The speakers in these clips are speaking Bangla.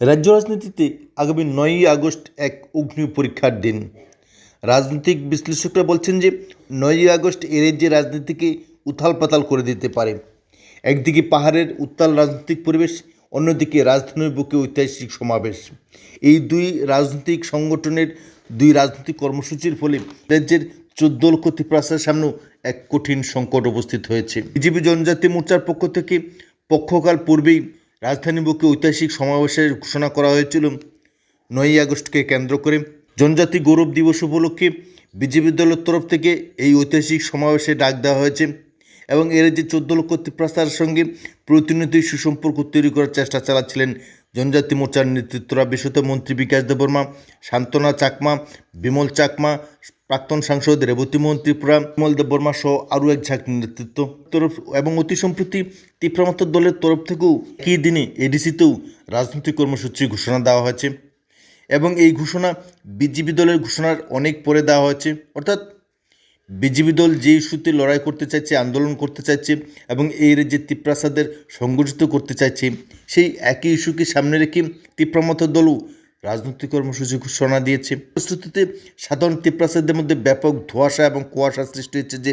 রাজ্য রাজনীতিতে আগামী নয়ই আগস্ট এক অগ্নি পরীক্ষার দিন। রাজনৈতিক বিশ্লেষকরা বলছেন যে, নয়ই আগস্ট এ রাজ্যের রাজনীতিকে উথাল পাতাল করে দিতে পারে। একদিকে পাহাড়ের উত্তাল রাজনৈতিক পরিবেশ, অন্যদিকে রাজধানীর বুকে ঐতিহাসিক সমাবেশ। এই দুই রাজনৈতিক সংগঠনের দুই রাজনৈতিক কর্মসূচির ফলে রাজ্যের চোদ্দ লক্ষ ত্রিপ্রাসার সামনেও এক কঠিন সংকট উপস্থিত হয়েছে। বিজেপি জনজাতি মোর্চার পক্ষ থেকে পক্ষকাল পূর্বেই রাজধানী বুকে ঐতিহাসিক সমাবেশের ঘোষণা করা হয়েছিল নয়ই আগস্টকে কেন্দ্র করে। জনজাতি গৌরব দিবস উপলক্ষে বিজেপি দলের তরফ থেকে এই ঐতিহাসিক সমাবেশে ডাক দেওয়া হয়েছে এবং এর যে চোদ্দ লক্ষ ত্রিপ্রাস্তার সঙ্গে প্রতিনিধি সুসম্পর্ক তৈরি করার চেষ্টা চালাচ্ছিলেন জনজাতি মোর্চার নেতৃত্বরা। বিশেষত মন্ত্রী বিকাশ দেববর্মা শান্তনা চাকমা, বিমল চাকমা প্রাক্তন সাংসদ রেবতী ত্রিপুরা বিমল দেববর্মা সহ আরও এক ঝাঁক নেতৃত্ব। তরফ এবং অতি সম্প্রতি তীব্রমত দলের তরফ থেকেও কি দিনে এডিসিতেও রাজনৈতিক কর্মসূচি ঘোষণা দেওয়া হয়েছে এবং এই ঘোষণা বিজেপি দলের ঘোষণার অনেক পরে দেওয়া হয়েছে। অর্থাৎ বিজেপি দল যে ইস্যুতে লড়াই করতে চাইছে, আন্দোলন করতে চাইছে এবং এই রাজ্যে তিপ্রাসাদের সংগঠিত করতে চাইছে, সেই একই ইস্যুকে সামনে রেখে তিপ্রামত দলও রাজনৈতিক কর্মসূচি ঘোষণা দিয়েছে। প্রস্তুতিতে সাধারণ তিপ্রাসাদের মধ্যে ব্যাপক ধোঁয়াশা এবং কুয়াশা সৃষ্টি হয়েছে যে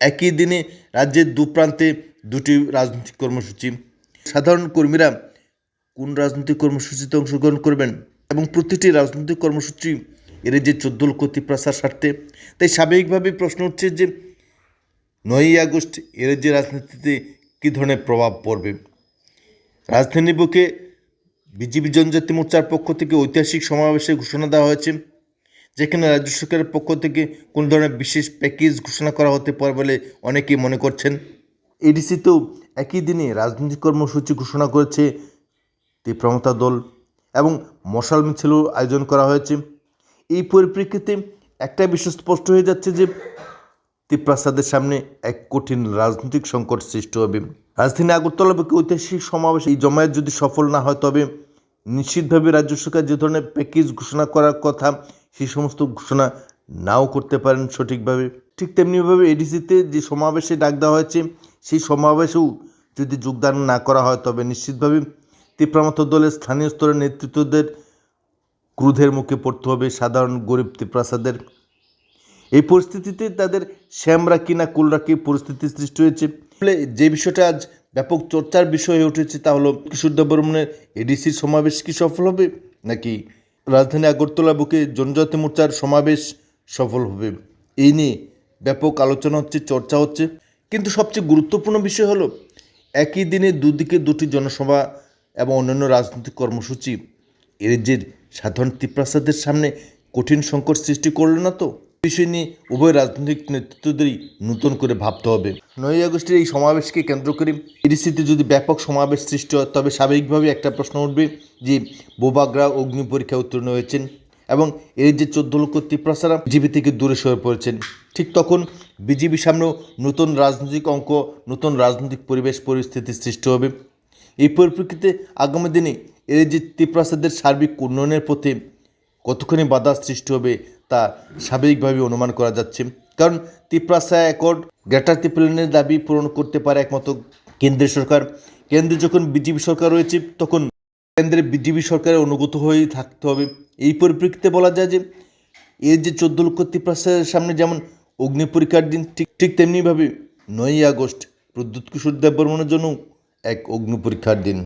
একই দিনে রাজ্যের দু প্রান্তে দুটি রাজনৈতিক কর্মসূচি। সাধারণ কর্মীরা কোন রাজনৈতিক কর্মসূচিতে অংশগ্রহণ করবেন এবং প্রতিটি রাজনৈতিক কর্মসূচি এর যে চোদ্দ লক্ষ ত্রিপ্রাসার স্বার্থে? তাই স্বাভাবিকভাবেই প্রশ্ন উঠছে যে নয়ই আগস্ট এর যে রাজনীতিতে কী ধরনের প্রভাব পড়বে? রাজধানী বুকে বিজেপি জনজাতি মোর্চার পক্ষ থেকে ঐতিহাসিক সমাবেশে ঘোষণা দেওয়া হয়েছে, যেখানে রাজ্য সরকারের পক্ষ থেকে কোনো ধরনের বিশেষ প্যাকেজ ঘোষণা করা হতে পারে বলে অনেকেই মনে করছেন। এডিসিতেও একই দিনে রাজনৈতিক কর্মসূচি ঘোষণা করেছে তীব্রমতা দল এবং মশাল মিছিলও আয়োজন করা হয়েছে। এই পরিপ্রেক্ষিতে একটা বিষয় স্পষ্ট হয়ে যাচ্ছে যে ত্রিপ্রাসাদের সামনে এক কঠিন রাজনৈতিক সংকট সৃষ্টি হবে। রাজধানী আগরতলা বুকে ঐতিহাসিক সমাবেশ। এই জমায়েত যদি সফল না হয়, তবে নিশ্চিতভাবে রাজ্য সরকার যে ধরনের প্যাকেজ ঘোষণা করার কথা, সেই সমস্ত ঘোষণা নাও করতে পারেন সঠিকভাবে। ঠিক তেমনিভাবে এডিসিতে যে সমাবেশে ডাক দেওয়া হয়েছে, সেই সমাবেশেও যদি যোগদান না করা হয়, তবে নিশ্চিতভাবে তীব্রমত দলের স্থানীয় স্তরের নেতৃত্বদের ক্রোধের মুখে পড়তে হবে। সাধারণ গরিব ত্রিপ্রাসাদের এই পরিস্থিতিতে তাদের শ্যামরা কিনা কুলরাকি পরিস্থিতি সৃষ্টি হয়েছে? ফলে যে বিষয়টা আজ ব্যাপক চর্চার বিষয় হয়ে উঠেছে তা হলো, কিশোর দেববর্মনের এডিসির সমাবেশ কি সফল হবে, নাকি রাজধানী আগরতলা বুকে জনজাতি মোর্চার সমাবেশ সফল হবে? এই নিয়ে ব্যাপক আলোচনা হচ্ছে, চর্চা হচ্ছে। কিন্তু সবচেয়ে গুরুত্বপূর্ণ বিষয় হলো, একই দিনে দুদিকে দুটি জনসভা এবং অন্যান্য রাজনৈতিক কর্মসূচি। এর যে সাধারণ ত্রিপ্রাসাদের সামনে কঠিন সংকট সৃষ্টি করল না তো? বিষয় নিয়ে উভয় রাজনৈতিক নেতৃত্বদেরই নতুন করে ভাবতে হবে। নয় আগস্টের এই সমাবেশকে কেন্দ্র করে এডিসিতে যদি ব্যাপক সমাবেশ সৃষ্টি হয়, তবে স্বাভাবিকভাবে একটা প্রশ্ন উঠবে যে বোবাগরা অগ্নি পরীক্ষা উত্তীর্ণ হয়েছেন এবং এর যে চোদ্দ লক্ষ ত্রিপ্রাসারা বিজেপি থেকে দূরে সরে পড়েছেন। ঠিক তখন বিজেপির সামনেও নতুন রাজনৈতিক অঙ্ক, নতুন রাজনৈতিক পরিবেশ পরিস্থিতি সৃষ্টি হবে। এই পরিপ্রেক্ষিতে আগামী দিনে এর যে ত্রিপ্রাসাদের সার্বিক উন্নয়নের পথে কতখানি বাধা সৃষ্টি হবে তা স্বাভাবিকভাবে অনুমান করা যাচ্ছে। কারণ ত্রিপ্রাসা অ্যাকর্ড গ্রেটার ত্রিপুরানের দাবি পূরণ করতে পারে একমাত্র কেন্দ্রের সরকার। কেন্দ্রে যখন বিজেপি সরকার রয়েছে, তখন কেন্দ্রে বিজেপি সরকারের অনুগত হয়েই থাকতে হবে। এই পরিপ্রেক্ষিতে বলা যায় যে, এর যে চোদ্দ লক্ষ ত্রিপ্রাসাদের সামনে যেমন অগ্নি পরীক্ষার দিন, ঠিক ঠিক তেমনিভাবে নয়ই আগস্ট প্রদ্যুৎ কিশোর দেববর্মনের জন্য এক অগ্নি পরীক্ষার দিন।